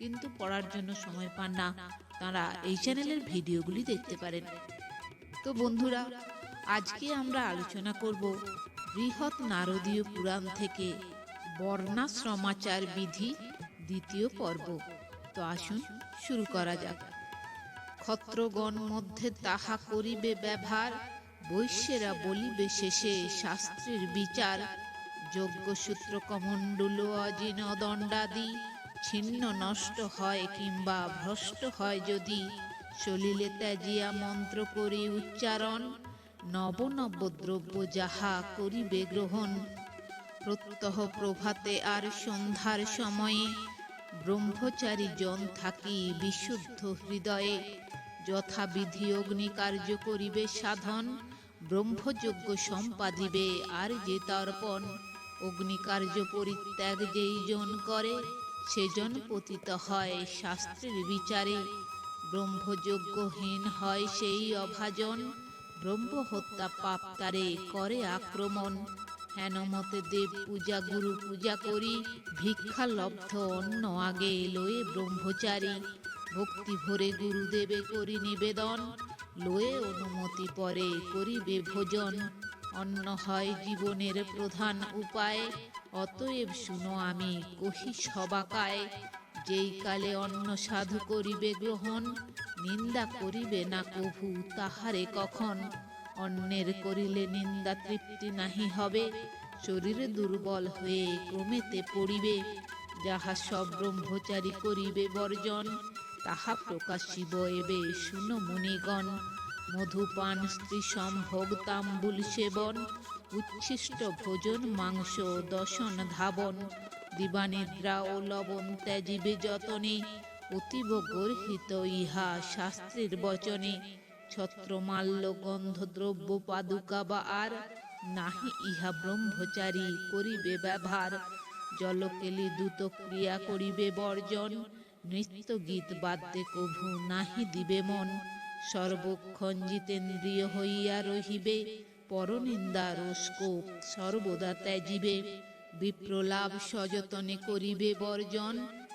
কিন্তু পড়ার জন্য সময় পান না। তারা এই চ্যানেলের ভিডিওগুলি দেখতে পারেন। তো বন্ধুরা, আজকে আমরা আলোচনা করব বৃহৎ নারদীয় পুরাণ থেকে বর্ণাশ্রমাচার বিধি দ্বিতীয় পর্ব। তো আসুন শুরু করা যাক। ক্ষত্রগণ মধ্যে তাহা করিবে ব্যবহার, বৈশ্যেরা বলিবে শেষে শাস্ত্রের বিচার। যজ্ঞসূত্র কমণ্ডুল অজিন দণ্ডাদি ছিন্ন নষ্ট হয় কিংবা ভ্রষ্ট হয় যদি চলিলে ত্যাজিয়া মন্ত্র করি উচ্চারণ, নব নব দ্রব্য যাহা করিবে গ্রহণ। প্রত্যহ প্রভাতে আর সন্ধ্যার সময়ে ব্রহ্মচারী জন থাকি বিশুদ্ধ হৃদয়ে। যথাবিধি অগ্নিকার্য করিবে সাধন, ব্রহ্মযজ্ঞ সম্পাদিবে আর যে তর্পণ। অগ্নিকার্য পরিত্যাগ যেই জন করে সেজন পতিত হয়। শাস্ত্রের বিচারে ব্রহ্মযজ্ঞহীন হয় সেই অভাজন। ব্রহ্ম হত্যা পাপ তারে করে আক্রমণ। হেনমতে দেব পূজা, গুরু পূজা করি। ভিক্ষা লব্ধ অন্য আগে লয়ে ব্রহ্মচারী। ভক্তি ভরে গুরুদেবে করি নিবেদন। লয়ে অনুমতি পরে করিবে ভোজন। অন্ন হয় জীবনের প্রধান উপায়। অতএব শুনো আমি, কহি সবাকায়, যেই কালে অন্ন সাধু করিবে গ্রহণ, নিন্দা করিবে না কভু তাহারে কখন? অন্যের করিলে নিন্দা তৃপ্তি নাহি হবে, শরীরে দুর্বল হয়ে ক্রমেতে পড়িবে। যাহা সব ব্রহ্মচারী করিবে বর্জন, তাহা প্রকাশিব এবে, শুনো মুনিগণ। মধুপান স্ত্রী সম্ভোগ তাম্বুল সেবন, উচ্ছিষ্ট ভোজন, মাংস দশন ধাবন, দিবানিদ্রা ও লবণ ত্যাজিবে যতনে অতীব গর্হিত ইহা শাস্ত্রের বচনে, ছত্রমাল্য গন্ধদ্রব্য পাদুকা বা আর নাহি ইহা ব্রহ্মচারী করিবে ব্যবহার। জলকেলি দ্রুত ক্রিয়া করিবে বর্জন নৃত্য গীত বাদ্যে কভু নাহি দিবে মন। সর্বক্ষণ জিতেন্দ্রিয় হইয়া রহিবে, পরনিন্দা রোস্কোপ সর্বদা ত্যাজিবে। বিপ্রলাভ সযতনে করিবে বর্জন,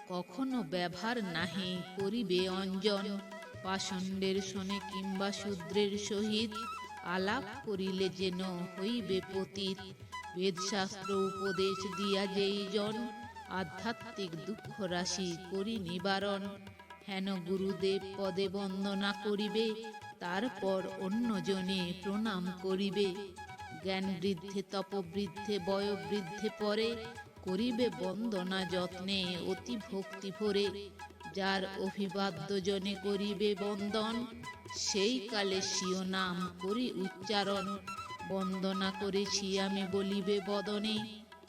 কখনো ব্যবহার নাহি করিবে অঞ্জন। পাষণ্ডের শোনে কিংবা শূদ্রের সহিত আলাপ করিলে যেন হইবে পতীত। বেদশাস্ত্র উপদেশ দিয়া যেই জন আধ্যাত্মিক দুঃখ রাশি করি নিবারণ হেন গুরুদেব পদে বন্দনা করিবে? তারপর অন্যজনে প্রণাম করিবে। জ্ঞান বৃদ্ধে তপবৃদ্ধে বয়োবৃদ্ধে পরে করিবে বন্দনা যত্নে অতি ভক্তি ভরে। যার অভিবাদ্য জনে করিবে বন্দন, সেই কালে স্বীয় নাম করি উচ্চারণ। বন্দনা করেছি আমি বলিবে বদনে,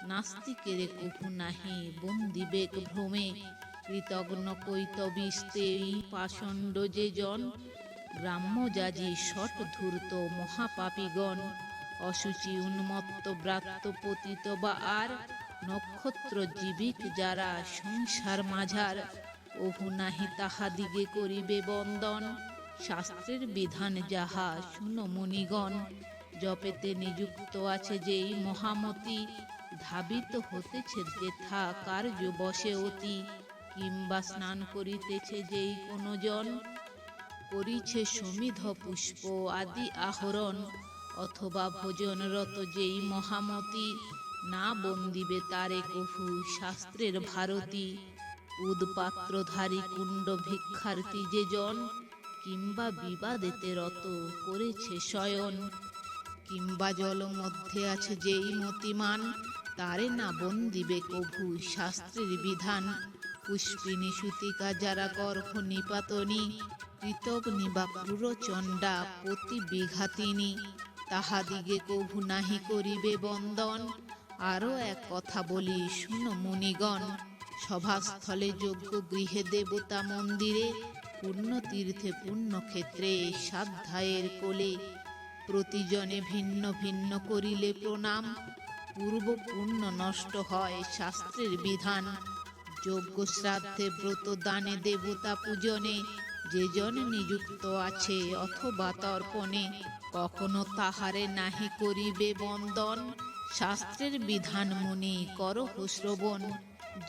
নাস্তিকের কভু নাহি বন্দিবেক ভ্রমে। কৃতজ্ঞ কৈতবিস্তে পাষণ্ড যে জন শট ধূর্ত মহাপাপীগণ অসুচি উন্মত্ত ব্রাত্য পতিত বা আর নক্ষত্র জীবিক যারা সংসার মাঝার ওহু নাহি তাহাদিগে করিবে বন্দন। শাস্ত্রের বিধান যাহা, শুনো মুনিগণ, জপেতে নিযুক্ত আছে যেই মহামতি, ধাবিত হতেছে যেথা কার্য বসে অতি। কিংবা স্নান করিতেছে যেই কোনো জন করিছে সমিধ পুষ্প আদি আহরণ অথবা ভোজনরত যেই মহামতি, না বন্দিবে তারে কভু শাস্ত্রের ভারতী। উদপাত্রধারী কুণ্ড ভিক্ষার্থী যে জন কিংবা বিবাদেতে রত করেছে শয়ন। কিংবা জল মধ্যে আছে যেই মতিমান, তারে না বন্দিবে কভু শাস্ত্রের বিধান। পুষ্পিনী সুতিকা যারা গর্ভ নিপাতনী কৃতগ্নি বা পুরচণ্ডা প্রতি বিঘাতিনী। তাহাদিগে কভু নাহি করিবে বন্দন, আরও এক কথা বলি শুনো মুনিগণ, সভাস্থলে যোগ্য গৃহে দেবতা মন্দিরে, পুণ্য তীর্থে পুণ্যক্ষেত্রে সাধ্যায়ের কোলে। প্রতিজনে ভিন্ন ভিন্ন করিলে প্রণাম, পূর্ব পুণ্য নষ্ট হয় শাস্ত্রের বিধান। যজ্ঞ শ্রাদ্ধে ব্রত দানে দেবতা পূজনে যে জন নিযুক্ত আছে অথবা তর্পণে, কখনো তাহারে নাহি করিবে বন্দন। শাস্ত্রের বিধান মুনি করহ শ্রবণ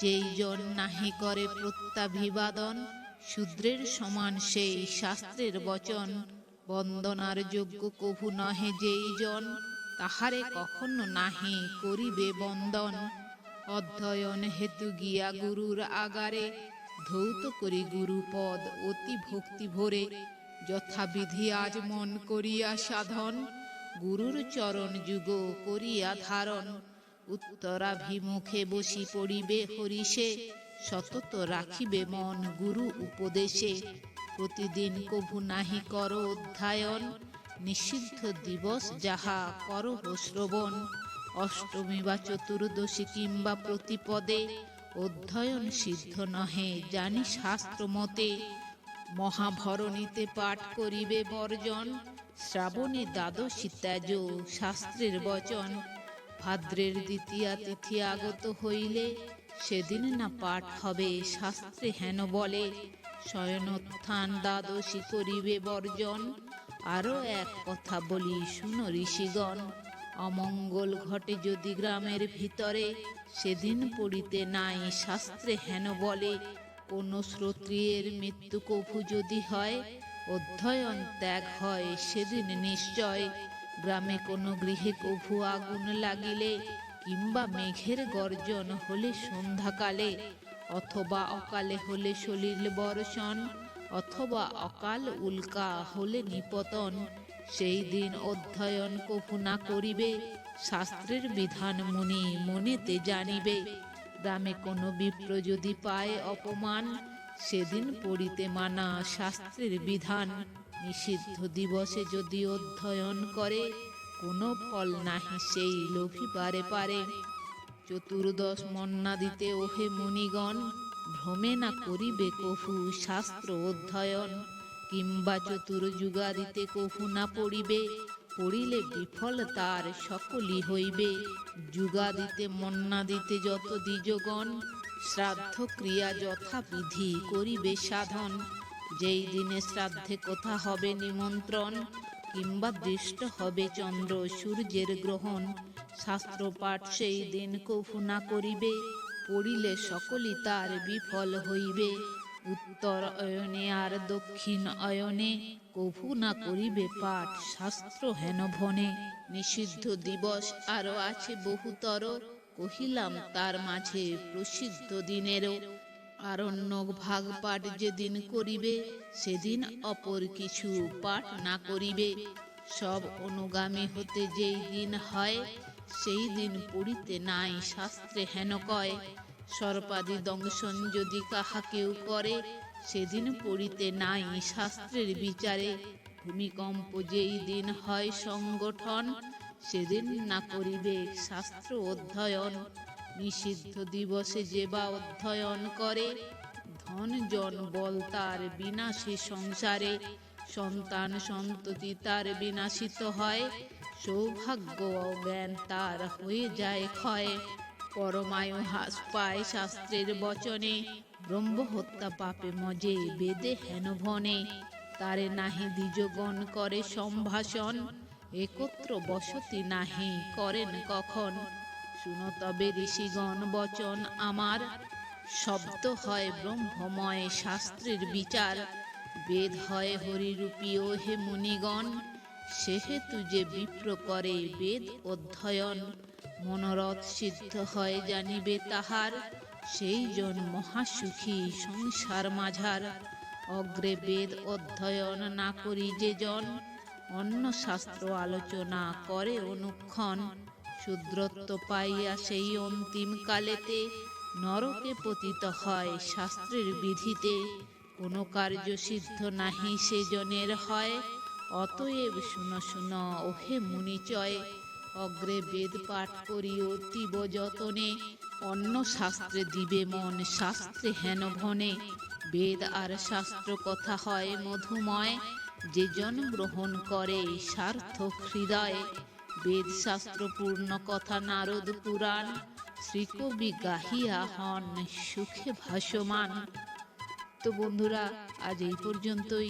যেই জন নাহি করে প্রত্যাভিবাদন, শূদ্রের সমান সেই শাস্ত্রের বচন। বন্দনার যোগ্য কভু নহে যেই জন তাহারে কখনো নাহি করিবে বন্দন। অধ্যয়ন হেতু গিয়া গুরুর আগারে ধৌত করি গুরুপদ অতি ভক্তি ভরে। যথাবিধি আজ মন করিয়া সাধন, গুরুর চরণ যুগ করিয়া ধারণ। উত্তরাভিমুখে বসি পড়িবে হরিষে, সতত রাখিবে মন গুরু উপদেশে। প্রতিদিন কভু নাহি কর অধ্যায়ন, নিষিদ্ধ দিবস যাহা করহ শ্রবণ। অষ্টমী বা চতুর্দশী কিংবা প্রতিপদে অধ্যয়ন সিদ্ধ নহে। জানি শাস্ত্র মতে, মহাভরণীতে পাঠ করিবে বর্জন, শ্রাবণে দ্বাদশী ত্যাজ। শাস্ত্রের বচন, ভাদ্রের দ্বিতীয়া তিথি আগত হইলে সেদিন না পাঠ হবে। শাস্ত্রে হেন বলে, শয়নোত্থান দ্বাদশী করিবে বর্জন। আরও এক কথা বলি, শুনো ঋষিগণ অমঙ্গল ঘটে যদি গ্রামের ভিতরে, সেদিন পড়িতে নাই শাস্ত্রে হেন বলে। কোন শ্রোত্রিয়ের মৃত্যু কভু যদি হয়, অধ্যয়ন ত্যাগ হয় সেদিন নিশ্চয়। গ্রামে কোনো গৃহে কভু আগুন লাগিলে, কিংবা মেঘের গর্জন হলে সন্ধ্যাকালে, অথবা অকালে হলে সলিল বর্ষণ, অথবা অকাল উল্কা হলে নিপতন। সেই দিন অধ্যয়ন কভু না করিবে, শাস্ত্রের বিধান মুনি মনেতে জানিবে। গ্রামে কোনো বিপ্র যদি পায় অপমান, সেদিন পড়িতে মানা শাস্ত্রের বিধান। নিষিদ্ধ দিবসে যদি অধ্যয়ন করে, কোনো ফল নাহি সেই লোভিবারে পারে। পারে চতুর্দশ মন্না দিতে ওহে মুনিগণ, ভ্রমে না করিবে কফু শাস্ত্র অধ্যয়ন। কিংবা চতুর্যুগাদিতে কভু না পড়িবে, পড়িলে বিফল তার সকলই হইবে। যুগাদিতে মন্না দিতে যত দ্বিজগণ শ্রাদ্ধ ক্রিয়া যথাবিধি করিবে সাধন। যেই দিনে শ্রাদ্ধে কথা হবে নিমন্ত্রণ কিংবা দৃষ্ট হবে চন্দ্র সূর্যের গ্রহণ শাস্ত্র পাঠ সেই দিন কভু না করিবে, পড়িলে সকলই তার বিফল হইবে। উত্তর অয়নে আর দক্ষিণ অয়নে, কভু না করিবে পাঠ শাস্ত্র হেন ভনে। নিষিদ্ধ দিবস আরও আছে বহুতর, কহিলাম তার মাঝে প্রসিদ্ধ দিনেরও। আরণ্যক ভাগ পাঠ যেদিন করিবে, সেদিন অপর কিছু পাঠ না করিবে। সব অনুগামী হতে যেই দিন হয়, সেই দিন পড়িতে নাই শাস্ত্রে হেন কয়। সর্পাদি দংশন যদি কাহা কেউ করে, সেদিন পড়িতে নাই শাস্ত্রের বিচারে। ভূমিকম্প যেই দিন হয় সংগঠন, সেদিন না করিবে শাস্ত্র অধ্যয়ন। নিষিদ্ধ দিবসে যে বা অধ্যয়ন করে, ধন জন বল তার বিনাশী সংসারে। সন্তান সন্ততি তার বিনাশিত হয়, সৌভাগ্য জ্ঞান তার হয়ে যায় ক্ষয়। পরমায়ু হ্রাস পায় শাস্ত্রের বচনে। ব্রহ্ম হত্যা পাপে মজে, বেদে হেন ভনে। তারে নাহি দ্বিজগণ করে সম্ভাষণ। একত্র বসতি নাহি করেন কখন। শুনো তবে ঋষিগণ বচন আমার। শব্দ হয় ব্রহ্মময় শাস্ত্রের বিচার। বেদ হয় হরিরূপী ও হে মুনিগণ। সেহেতু যে বিপ্র করে বেদ অধ্যয়ন। মনোরথ সিদ্ধ হয় জানিবে তাহার। সেই জন মহাসুখী সংসার মাঝার। অগ্রে বেদ অধ্যয়ন না করি যে জন। অন্য শাস্ত্র আলোচনা করে অনুক্ষণ। শূদ্রত্ব পাইয়া সেই অন্তিম কালেতে নরকে পতিত হয় শাস্ত্রের বিধিতে। কোনো কার্য সিদ্ধ নাহি সেজনের হয়। অতএব শুন শুন, ওহে মুনিচয় অগ্রে বেদ পাঠ করি অতীব যতনে। অন্য শাস্ত্রে দিবে মন, শাস্ত্রে হেন ভনে। বেদ আর শাস্ত্র কথা হয় মধুময়। যে জন গ্রহণ করে সার্থক হৃদয়ে। বেদ শাস্ত্র পূর্ণ কথা নারদ পুরাণ। শ্রীকবি গাহিয়া হন সুখে ভাসমান। তো বন্ধুরা, আজ এই পর্যন্তই।